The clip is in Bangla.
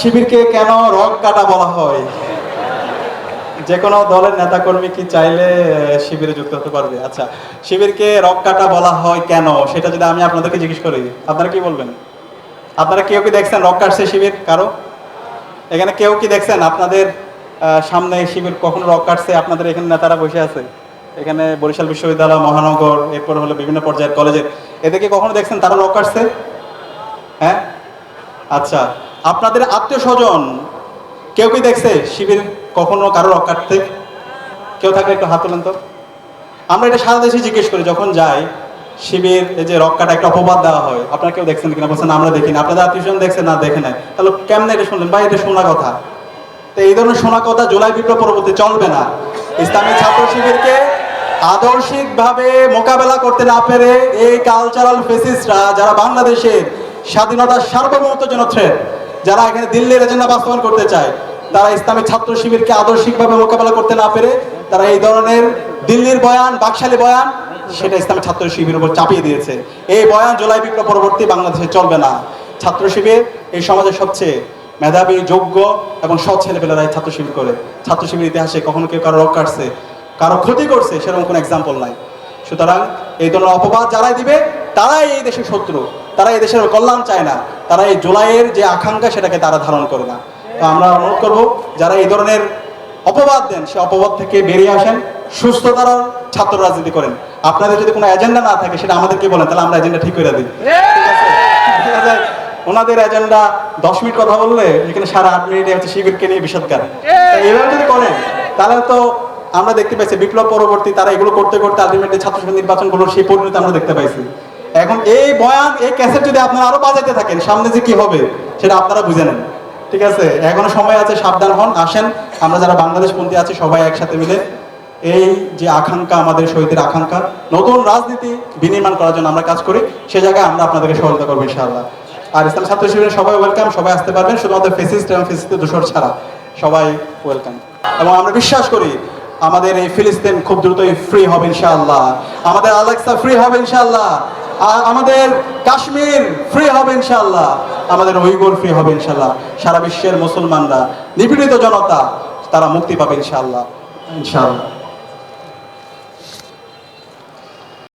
শিবিরকে কেন রক কাটা বলা হয়? যে কোনো দলের নেতাকর্মী কি চাইলে শিবিরে যুক্ত হতে পারবে? আচ্ছা শিবিরকে রক কাটা বলা হয় কেন? সেটা যদি আমি আপনাদেরকে জিজ্ঞেস করি, আপনারা কি বলবেন? আপনারা কেউ কি দেখছেন রক কাটছে শিবির? কারও? এখানে কেউ কি দেখছেন? আপনাদের সামনে শিবির কখনো রক কাটছে? আপনাদের এখানে নেতারা বসে আছে? এখানে বরিশাল বিশ্ববিদ্যালয়, মহানগর, এরপর হলো বিভিন্ন পর্যায়ের কলেজের। এদেরকে কখনো দেখছেন তারা রক কাটছে? হ্যাঁ? আচ্ছা। আপনাদের আত্মীয় স্বজন, কেউ কি দেখছে? শিবির কখনো কারও রক কাটতে কেউ থাকলে একটু হাত তোলেন তো। আমরা এটা সারা দেশে জিজ্ঞেস করি, যখন যাই, শিবির, এই যে রক্ষাটা একটা অপবাদ দেওয়া হয়, আপনারা কেউ দেখছেন কিনা? বলছেন, আমরা দেখি না। আপনাদের আত্মীয় স্বজন দেখছেন না, দেখে নাই। তাহলে কেমনে এটা শুনলেন? ভাই, এটা শোনা কথা। তো এই ধরনের শোনা কথা জুলাই বিপ্লব পরবর্তী চলবে না। ইসলামী ছাত্র শিবিরকে আদর্শিকভাবে মোকাবেলা করতে না পেরে এই কালচারাল ফেসিসরা যারা বাংলাদেশের স্বাধীনতার সার্বভৌমত্বের জন্য থ্রেট যারা এখানে দিল্লির এজেন্ডা বাস্তবায়ন করতে চায়, তারা ইসলামী ছাত্র শিবিরকে আদর্শিকভাবে মোকাবেলা করতে না পেরে তারা এই ধরনের দিল্লির বয়ান, বাকশালী বয়ান, সেটা ইসলামী ছাত্র শিবিরের উপর চাপিয়ে দিয়েছে। এই বয়ান জুলাই বিপ্লব পরবর্তী বাংলাদেশে চলবে না। ছাত্র শিবির এই সমাজের সবচেয়ে মেধাবী, যোগ্য এবং সৎ ছেলেপেলেরা ছাত্র শিবির করে। ছাত্র শিবির ইতিহাসে কখনো কেউ কারও রক কাটছে কারও ক্ষতি করছে, সেরকম কোনো এক্সাম্পল নাই। সুতরাং এই ধরনের অপবাদ যারাই দিবে, তারাই এই দেশের শত্রু। তারা এই দেশের কল্যাণ চায় না। তারা এই জুলাইয়ের যে আকাঙ্ক্ষা সেটাকে তারা ধারণ করে না। তো আমরা অনুরোধ করব যারা এই ধরনের অপবাদ দেন সে অপবাদ থেকে বেরিয়ে আসেন সুস্থ তারা ছাত্র রাজনীতি করেন। আপনাদের যদি কোনো এজেন্ডা না থাকে সেটা আমাদেরকে বলেন তাহলে আমরা এজেন্ডা ঠিক করে দিই। ওনাদের এজেন্ডা দশ মিনিট কথা বললে এখানে সাড়ে আট মিনিটে হচ্ছে শিবিরকে নিয়ে বিষদগার এইভাবে যদি করেন তাহলে তো আমরা দেখতে পাইছি বিপ্লব পরবর্তী তারা এগুলো করতে করতে আলটিমেটলি ছাত্র সংসদ নির্বাচনগুলোর সেই পরিণতি আমরা দেখতে পাইছি। এখন এই বয়ান, এই ক্যাসেট যদি আপনারা আরও বাজাইতে থাকেন, সামনে যে কি হবে, সেটা আপনারা বুঝে নেন। ঠিক আছে? এখনও সময় আছে, সাবধান হন, আসেন। আমরা যারা বাংলাদেশ পন্থী আছি, সবাই একসাথে মিলে এই যে আকাঙ্ক্ষা, আমাদের শহীদের আকাঙ্ক্ষা, নতুন রাজনীতি বিনির্মাণ করার জন্য আমরা কাজ করি, সে জায়গায় আমরা আপনাদেরকে সহযোগিতা করব, ইনশাআল্লাহ। আর ইসলাম ছাত্র শিবিরের সবাই ওয়েলকাম সবাই আসতে পারবেন, শুধুমাত্র ফেসিস্ট এবং ফেসিস্টের দোষর ছাড়া। সবাই ওয়েলকাম এবং আমরা বিশ্বাস করি, আমাদের এই ফিলিস্তিন খুব দ্রুতই ফ্রি হবে, ইনশাআল্লাহ। আমাদের আলেক্সা ফ্রি হবে, ইনশাআল্লাহ। আমাদের কাশ্মীর ফ্রি হবে ইনশাল্লাহ আমাদের উইগুর ফ্রি হবে ইনশাল্লাহ সারা বিশ্বের মুসলমানরা, নিপীড়িত জনতা, তারা মুক্তি পাবে ইনশাল্লাহ ইনশাআল্লাহ।